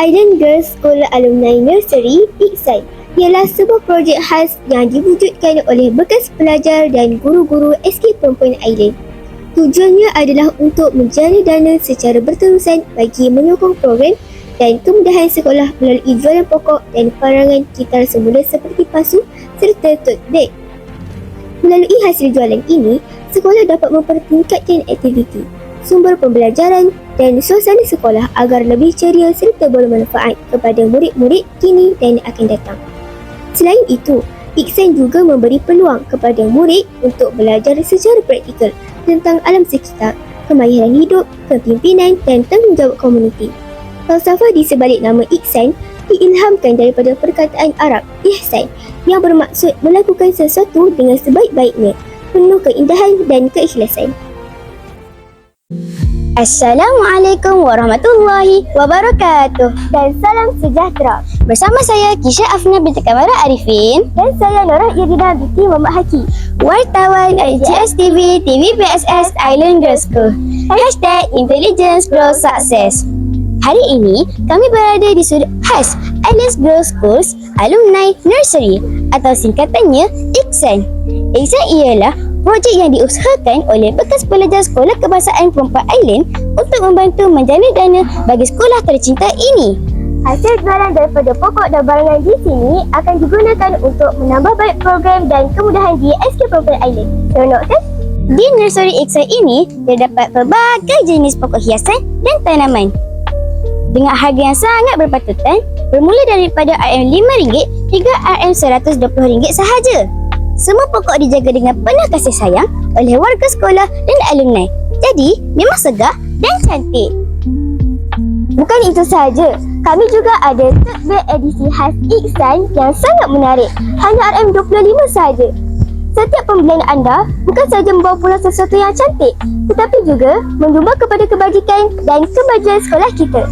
Island Girls School Alumni Nursery IKSAN ialah sebuah projek khas yang diwujudkan oleh bekas pelajar dan guru-guru SK Perempuan Island. Tujuannya adalah untuk menjana dana secara berterusan bagi menyokong program dan kemudahan sekolah melalui jualan pokok dan barangan kitar semula seperti pasu serta tote bag. Melalui hasil jualan ini, sekolah dapat mempertingkatkan aktiviti, sumber pembelajaran dan suasana sekolah agar lebih ceria serta bermanfaat kepada murid-murid kini dan akan datang. Selain itu, Iksan juga memberi peluang kepada murid untuk belajar secara praktikal tentang alam sekitar, kemahiran hidup, kepimpinan dan tanggungjawab komuniti. Falsafah di sebalik nama Iksan diilhamkan daripada perkataan Arab Ihsan yang bermaksud melakukan sesuatu dengan sebaik-baiknya, penuh keindahan dan keikhlasan. Assalamualaikum warahmatullahi wabarakatuh. Dan salam sejahtera. Bersama saya Kisha Afna binti Kamara Arifin, Dan saya Nora Irina binti Muhammad Haki. wartawan IGS TV TV PSS Island Girls School. Hashtag Intelligence Growth Success. Hari ini, kami berada di sudut khas Island Girls Schools Alumni Nursery atau singkatannya IKSAN. IKSAN ialah projek yang diusahakan oleh bekas pelajar Sekolah Kebangsaan Perempuan Island untuk membantu menjana dana bagi sekolah tercinta ini. Hasil jualan daripada pokok dan barangan di sini akan digunakan untuk menambah baik program dan kemudahan di SK Perempuan Island. Seronok kan? Di nursery IKSA ini, terdapat pelbagai jenis pokok hiasan dan tanaman. Dengan harga yang sangat berpatutan, bermula daripada RM5 hingga RM120 sahaja. Semua pokok dijaga dengan penuh kasih sayang oleh warga sekolah dan alumni. Jadi, memang segar dan cantik. Bukan itu sahaja, kami juga ada tote bag edisi khas Iksan yang sangat menarik. Hanya RM25 sahaja. Setiap pembelian anda bukan sahaja membawa pulang sesuatu yang cantik, tetapi juga menyumbang kepada kebajikan dan kemajuan sekolah kita.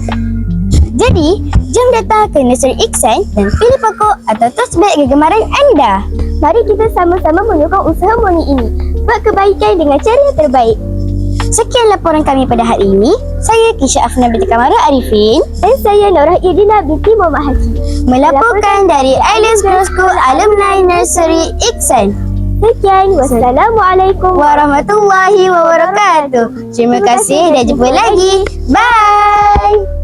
Jadi, jom datang ke nursery Iksan dan pilih pokok atau tote bag kegemaran anda. Mari kita sama-sama menyokong usaha murni ini. Buat kebaikan dengan cara terbaik. Sekian laporan kami pada hari ini. Saya Kisha Afna binti Kamara Arifin Dan saya Norah Irina binti Muhammad Haji. melaporkan dari Islands Girls School Alumni Nursery Iksan. Sekian, wassalamualaikum Warahmatullahi wabarakatuh. Terima kasih dan jumpa lagi. Bye.